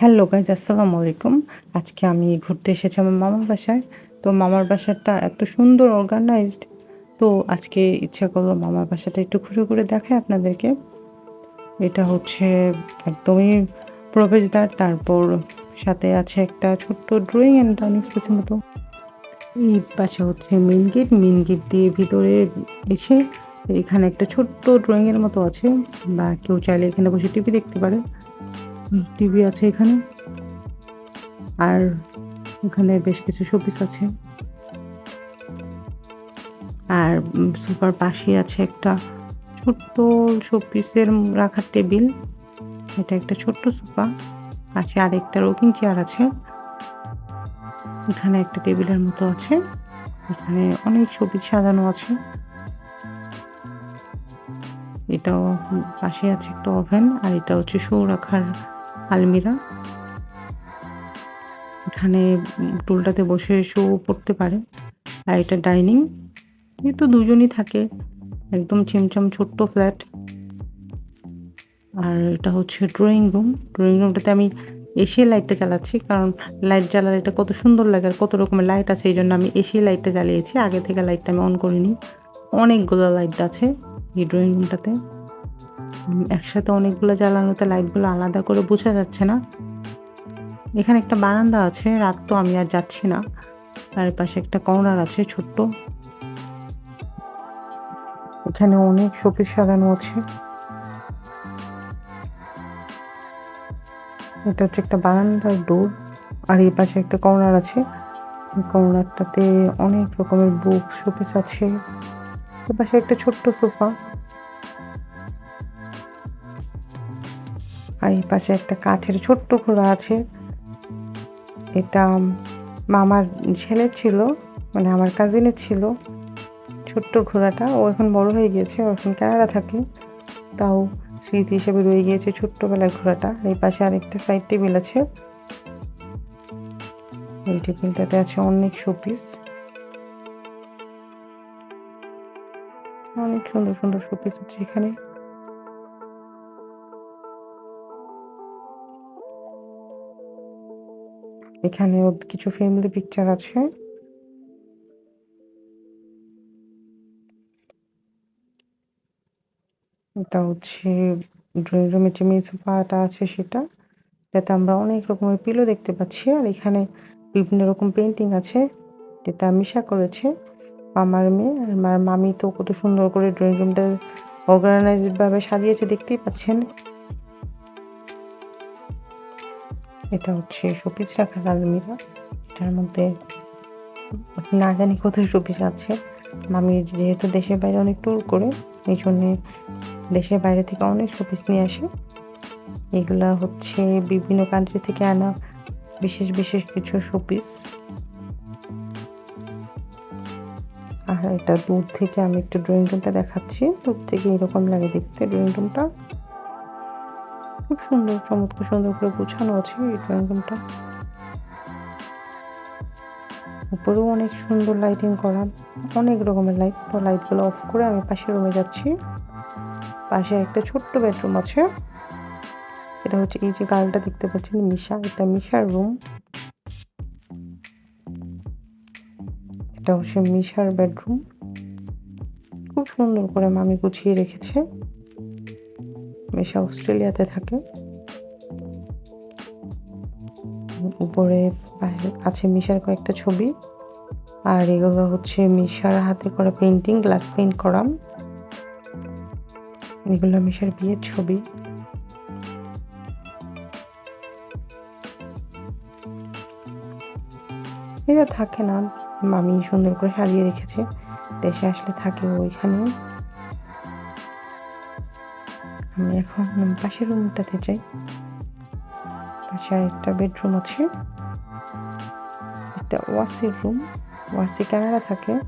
Hello guys, আসসালামু আলাইকুম। আজকে আমি ঘুরতে এসেছি আমার মামার বাসায়। তো মামার বাসাটা এত সুন্দর অর্গানাইজড তো আজকে ইচ্ছা করল মামার বাসাটা একটু ঘুরে ঘুরে দেখায় আপনাদেরকে। এটা হচ্ছে একদমই প্রবেশদ্বার, তারপর সাথে আছে একটা ছোট্ট ড্রয়িং অ্যান্ড ডাইনিং স্পেসের মতো। এই পাশে হচ্ছে মেন গেট মেন গেট দিয়ে ভিতরে এসে এখানে একটা ছোট্ট ড্রয়িংয়ের মতো আছে। বা কেউ চাইলে এখানে বসে টিভি দেখতে পারে। টিভি আছে এখানে। আর এখানে বেশ কিছু শোপিস আছে। আর সুপার পাশে আছে একটা ছোট্ট শোপিসের রাখার টেবিল। এটা একটা ছোট্ট সোফা। পাশে আরেকটা রকিং চেয়ার আছে। এখানে একটা টেবিলের মতো আছে। এখানে অনেক শোপিস সাজানো আছে। এটাও পাশে আছে একটা ওভেন। আর এটা হচ্ছে শো রাখার আলমিরা। এখানে টুলটাতে বসে শো পড়তে পারে। আর এটা ডাইনিং এই তো দুজনই থাকে। একদম ছিমছাম ছোট্ট ফ্ল্যাট আর এটা হচ্ছে ড্রয়িং রুম ড্রয়িং রুমটাতে আমি এসি লাইটটা চালাচ্ছি কারণ লাইট জ্বালালে এটা কত সুন্দর লাগে আর কত রকমের লাইট আছে। এই জন্য আমি এসি লাইটটা জ্বালিয়েছি। আগে থেকে লাইটটা আমি অন করিনি। অনেকগুলো লাইট আছে এই ড্রয়িং রুমটাতে একসাথে অনেকগুলো জ্বালানোতে লাইটগুলো আলাদা করে বোঝা যাচ্ছে না। এখানে একটা বারান্দা আছে, রাত তো আমি আর যাচ্ছি না। তার পাশে একটা কর্নার আছে ছোট্ট। এখানে অনেক শোপিস সাজানো আছে। এটা হচ্ছে একটা বারান্দার ডোর আর এই পাশে একটা কর্নার আছে। কর্নারটাতে অনেক রকমের বুক শোপিস আছে। এ পাশে একটা ছোট্ট সোফা আর এই পাশে একটা কাঠের ছোট্ট ঘোড়া আছে। এটা মামার ছেলের ছিল মানে আমার কাজিনের ছিল। ছোট্ট ঘোড়াটা, ও এখন বড় হয়ে গিয়েছে, ও এখন কানাডা থাকে। তাও স্মৃতি হিসেবে রয়ে গিয়েছে ছোট্টবেলার ঘোড়াটা। এই পাশে আরেকটা সাইড টেবিল আছে। এই টেবিলটাতে আছে অনেক শোপিস অনেক সুন্দর সুন্দর শোপিস আছে এখানে। এখানে কিছু ফ্যামিলি পিকচার আছে। এটা হচ্ছে ড্রয়িং রুমের যে মেন সোফাটা আছে সেটা এটাতে আমরা অনেক রকমের পিলো দেখতে পাচ্ছি। আর এখানে বিভিন্ন রকম পেন্টিং আছে, যেটা মিশা করেছে আমার মেয়ে। আর আমার মামি তো কত সুন্দর করে ড্রয়িং রুমটা অর্গানাইজভাবে সাজিয়েছে, দেখতেই পাচ্ছেন। এটা হচ্ছে শোপিস রাখার আলমিরা এটার মধ্যে না জানি কত শোপিস আছে। আমি যেহেতু দেশের বাইরে অনেক ট্যুর করে, এই জন্যে দেশের বাইরে থেকে অনেক শোপিস নিয়ে আসে। এগুলা হচ্ছে বিভিন্ন কান্ট্রি থেকে আনা বিশেষ বিশেষ কিছু শোপিস। আর এটা দূর থেকে আমি একটু ড্রয়িং রুমটা দেখাচ্ছি। দূর থেকে এরকম লাগে দেখতে ড্রয়িং রুমটা খুব সুন্দর, চমৎকার সুন্দর করে গোছানো আছে এই ড্রয়িং রুমটা উপরেও অনেক সুন্দর লাইটিং করা, অনেক রকমের লাইট তো লাইটগুলো অফ করে আমি পাশের রুমে যাচ্ছি। পাশে একটা ছোট্ট বেডরুম আছে। এটা হচ্ছে এই যে গালটা দেখতে পাচ্ছেন, মিশা, এটা মিশার রুম এটা হচ্ছে মিশার বেডরুম খুব সুন্দর করে মামি গুছিয়ে রেখেছে। মিশা অস্ট্রেলিয়াতে থাকে। উপরে আছে মিশার কয়েকটা ছবি। আর এগুলো হচ্ছে মিশার হাতে করা পেন্টিং গ্লাস পেন্ট করা। এগুলো মিশার বিয়ের ছবি। এটা থাকে না। মামি সুন্দর করে সাজিয়ে রেখেছে। দেশে আসলে থাকে ওইখানে এখন পাশের রুমটাতে যাই। পাশে একটা বেডরুম আছে। একটা ওয়াসির রুম ওয়াসি ক্যামেরা থাকে।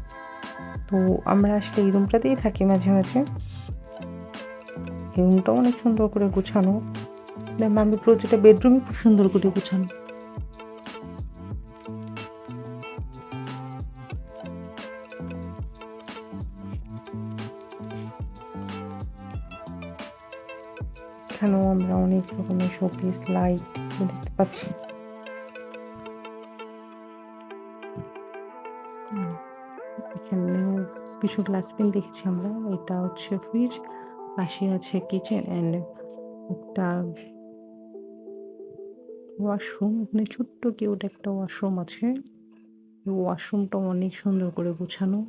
তো আমরা আসলে এই রুমটাতেই থাকি মাঝে মাঝে। এই রুমটা অনেক সুন্দর করে গুছানো। আমি প্রতিটা বেডরুমই খুব সুন্দর করে গুছানো। এখানেও আমরা অনেক রকমের শোপিস লাইট দেখতে পাচ্ছি। হুম, এখানে কিছু গ্লাস পেন দেখেছি আমরা এটা হচ্ছে ফ্রিজ পাশে আছে কিচেন অ্যান্ড একটা ওয়াশরুম এখানে ছোট্ট কিউট একটা ওয়াশরুম আছে। ওয়াশরুমটা অনেক সুন্দর করে গোছানো।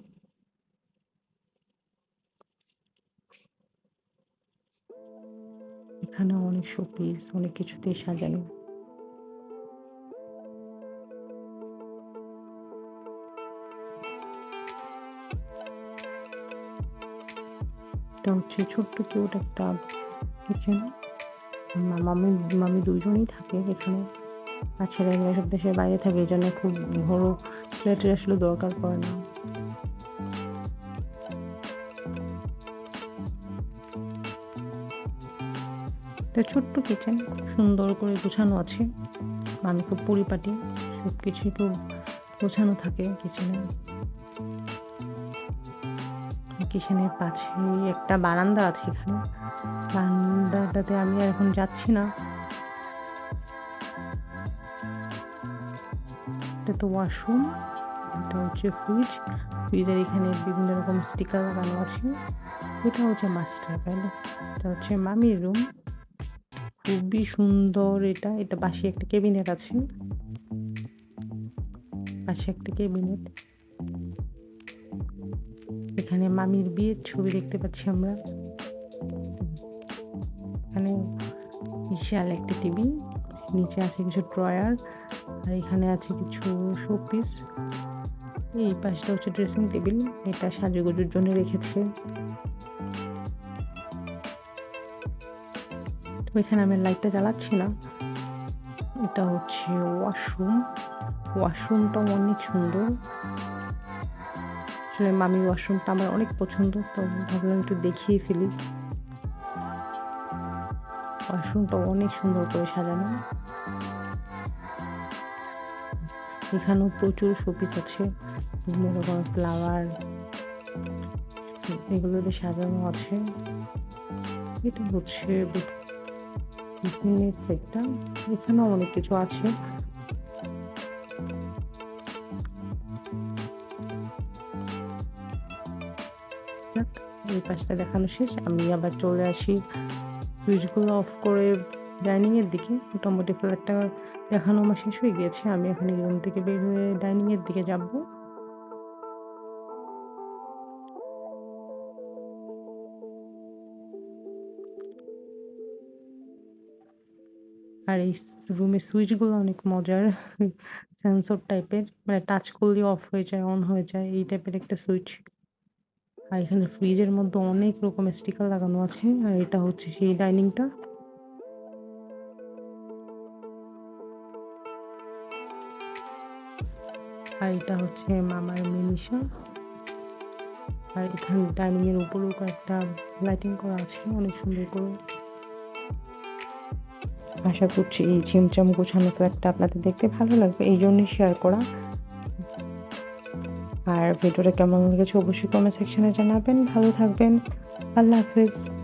অনেক শোপিস, অনেক কিছুতেই সাজানো। এটা হচ্ছে ছোট্ট কিউট একটা কিচেন মামি মামি দুইজনেই থাকে এখানে। আর ছেলেমেয়েরা সব দেশের বাইরে থাকে, এই জন্য খুব বড় ফ্ল্যাটের আসলে দরকার পড়ে না। এটা ছোট্ট কিচেন খুব সুন্দর করে গোছানো আছে। মানে খুব পরিপাটি সব কিছুই তো গোছানো থাকে কিচেনে কিচেনের পাশে একটা বারান্দা আছে এখানে। বারান্দাটাতে আমি এখন যাচ্ছি না। এটা তো ওয়াশরুম এটা হচ্ছে ফ্রিজ ফ্রিজের এখানে বিভিন্ন রকম স্টিকার লাগানো আছে। এটা হচ্ছে মাস্টার বেড এটা হচ্ছে মামির রুম খুবই সুন্দর এটা। এটা পাশে একটা কেবিনেট আছে। পাশে একটা কেবিনেট এখানে মামির বিয়ের ছবি দেখতে পাচ্ছি আমরা। এখানে বিশাল একটা টিভি নিচে আছে কিছু ড্রয়ার। আর এখানে আছে কিছু শোপিস। এই পাশটা হচ্ছে ড্রেসিং টেবিল। এটা সাজুগুজুর জন্য রেখেছে। তো এখানে আমি লাইটটা জ্বালাচ্ছি না এটা হচ্ছে ওয়াশরুম ওয়াশরুমটা অনেক সুন্দর। আসলে মামি ওয়াশরুমটা আমার অনেক পছন্দ, তো ভাবলাম একটু দেখিয়ে ফেলি। ওয়াশরুমটা অনেক সুন্দর করে সাজানো। এখানেও প্রচুর শোপিস আছে। বিভিন্ন রকমের ফ্লাওয়ার এগুলো সাজানো আছে। এটা হচ্ছে সেটটা এখানেও অনেক কিছু আছে। এই পাশটা দেখানো শেষ। আমি আবার চলে আসি সুইচগুলো অফ করে ডাইনিংয়ের দিকে। মোটামুটি ফ্ল্যাটটা দেখানো আমার শেষ হয়ে গিয়েছে আমি এখন এই রুম থেকে বের হয়ে ডাইনিংয়ের দিকে যাব। আর এই রুমের সুইচগুলো অনেক মজার। সেন্সর টাইপের মানে টাচ করলে অফ হয়ে যায় অন হয়ে যায়, এই টাইপের একটা সুইচ আর এখানে ফ্রিজের মধ্যে অনেক রকমের স্টিকার লাগানো আছে, আর এটা হচ্ছে সেই ডাইনিংটা আর এটা হচ্ছে মামার মিনিশা। আর এখানে ডাইনিং এর উপরেও কয়েকটা লাইটিং করা আছে, অনেক সুন্দর করে। আশা করছি এই ছিমচাম গোছানো ফ্ল্যাটটা আপনাদের দেখতে ভালো লাগবে। এই জন্যই শেয়ার করা। আর ভিডিওটা কেমন লেগেছে অবশ্যই কমেন্ট সেকশনে জানাবেন। ভালো থাকবেন। আল্লাহ হাফিজ।